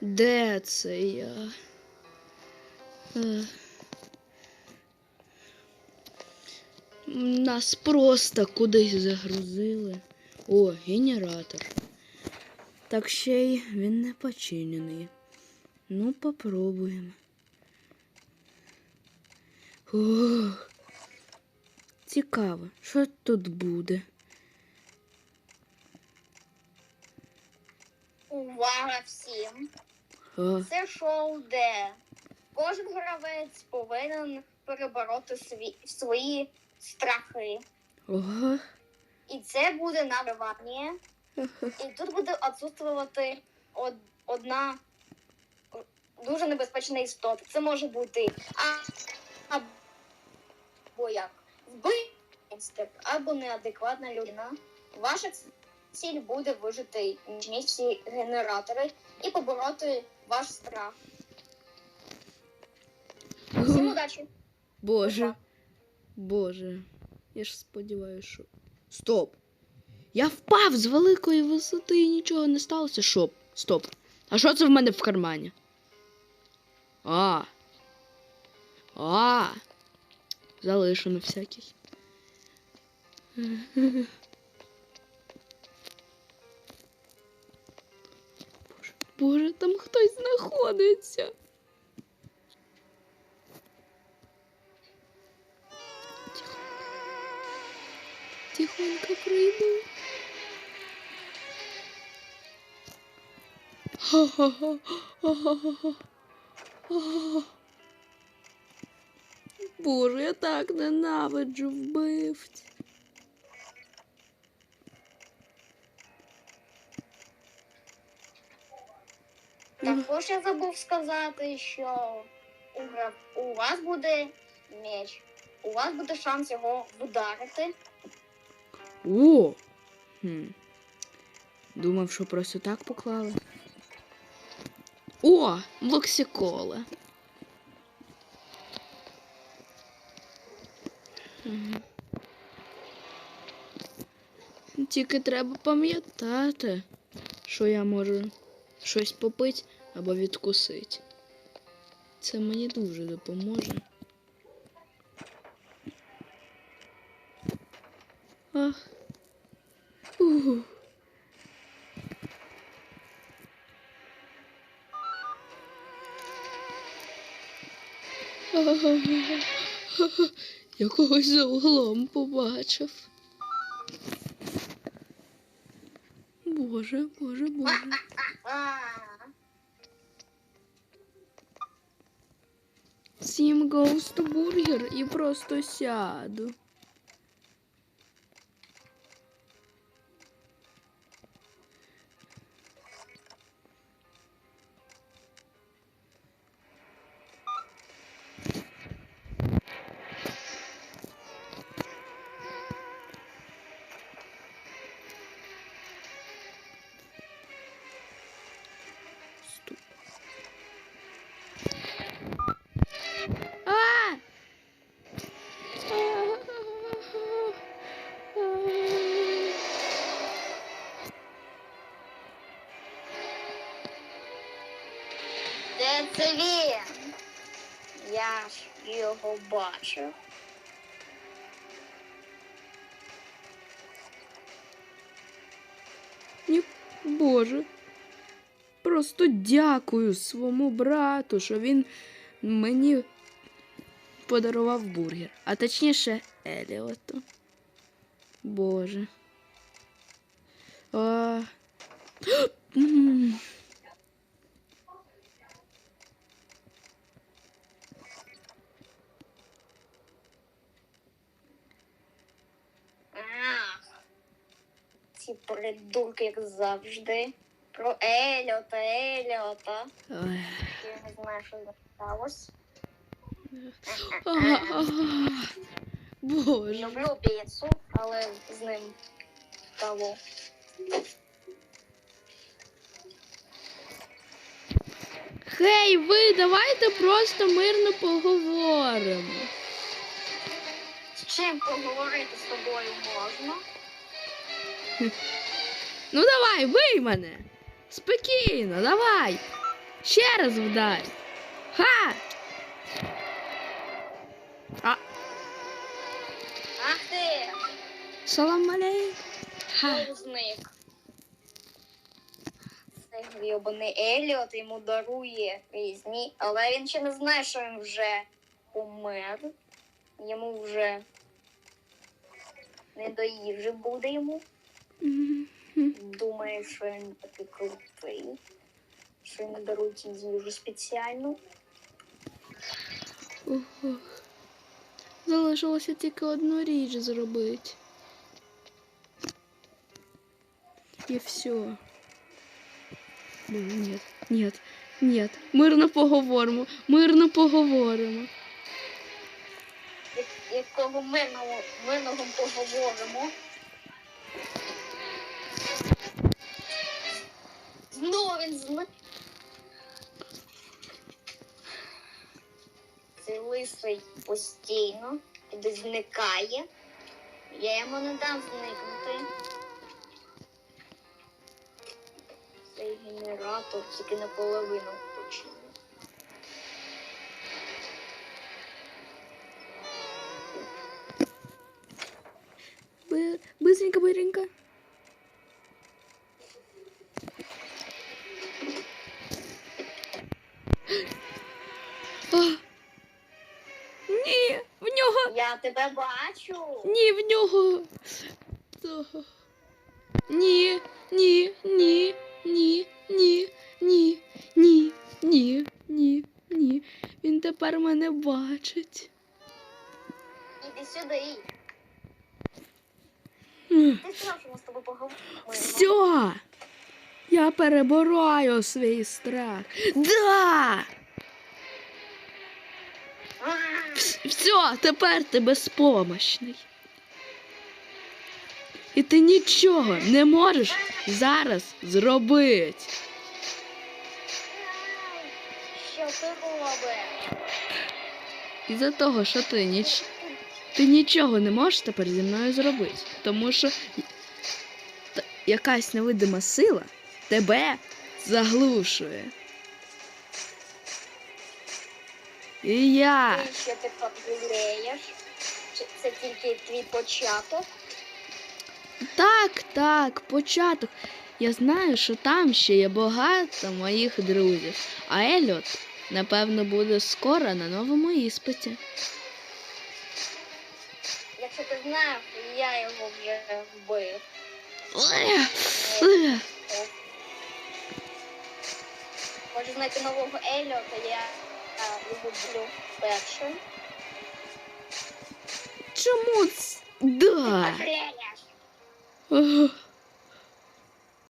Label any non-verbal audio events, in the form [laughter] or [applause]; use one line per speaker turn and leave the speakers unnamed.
Де це я? Е. Нас просто кудись загрузили. О, генератор. Так ще й він не починений. Ну, попробуємо. Ох. Цікаво, що тут буде.
Увага всім!
А,
Це шоу, де кожен гравець повинен перебороти сві... свої страхи.
ого.
І це буде на виживання. І тут буде відсутствувати од... одна дуже небезпечна істота. Це може бути а... або як вбивство, або неадекватна людина. Ваша ціль буде вижити всі генератори і побороти ваш страх. Всім удачі!
Боже. Боже. Я ж сподіваюся, що. Стоп! Я впав з великої висоти і нічого не сталося. Шоп. Стоп. А що це в мене в кармані? А. А. Залишу на Боже, там хтось знаходиться. Тихо. Тихонько прийду. Боже, я так ненавиджу вбивць.
Також я забув сказати, що у, гра- у вас буде меч. У вас буде шанс його вдарити.
О! Хм. Думав, що просто так поклали. О! Локсикола. Мгм. Тільки треба пам'ятати, що я можу щось попити або відкусити. Це мені дуже допоможе. Ах. Ух. Я когось за углом побачив. Боже, боже, боже.
А,
Сім гоуст бургер і просто сяду.
Його бачив.
Ні, Боже. Просто дякую своєму брату, що він мені подарував бургер. А точніше, Еліоту. Боже. А... [gasps] М.
Ах, ці придурки, як завжди. Про Еліота, Еліота.
Ой.
Я не знаю, що сталося.
А, а, Боже.
Люблю піцу, але з ним того.
Хей, ви, давайте просто мирно поговоримо.
З чим поговорити з тобою можна?
Ну давай, бий мене. Спокійно, давай. Ще раз вдарь. Ха! А,
Ах ти!
салам алейкум. Ха.
Зник. Цей грібаний Еліот йому дарує різні, але він ще не знає, що він вже помер. Йому вже не до їжі буде йому. Думає, що він такий крутий. Що йому дарують їжу спеціальну.
Ого. Залишилося тільки одну річ зробити. І все. Ні, ні, ні. Мирно поговоримо. Мирно поговоримо.
Як- Якого мирного, мирного поговоримо. Знову він зна. Цей лисий постійно кудись зникає. Я йому не дам зникнути. Цей генератор тільки наполовину
Быстренько. Ні, в нього,
Я тебе бачу.
ні, в нього. Ні, ні, ні, ні, ні, ні, ні, ні, ні, ні. Він тепер мене бачить.
Іди сюди.
М.
Ти сказав, що ми з тобою поговоримо.
Все. Я перебораю свій страх. Да! Все, тепер ти безпомощний. І ти нічого не можеш зараз зробити.
Що ти робиш?
Із-за того, що ти ніч... ти нічого не можеш тепер зі мною зробити. Тому що якась невидима сила тебе заглушує. І я.
Ти ще ти? Чи це тільки твій початок?
Так, так, початок. Я знаю, що там ще є багато моїх друзів. А Еліот, напевно, буде скоро на новому іспиті.
Якщо ти знав, я його вже вбив. Хочу знайти нового Еліота, я його вбив першим.
Чому. Да. Ох,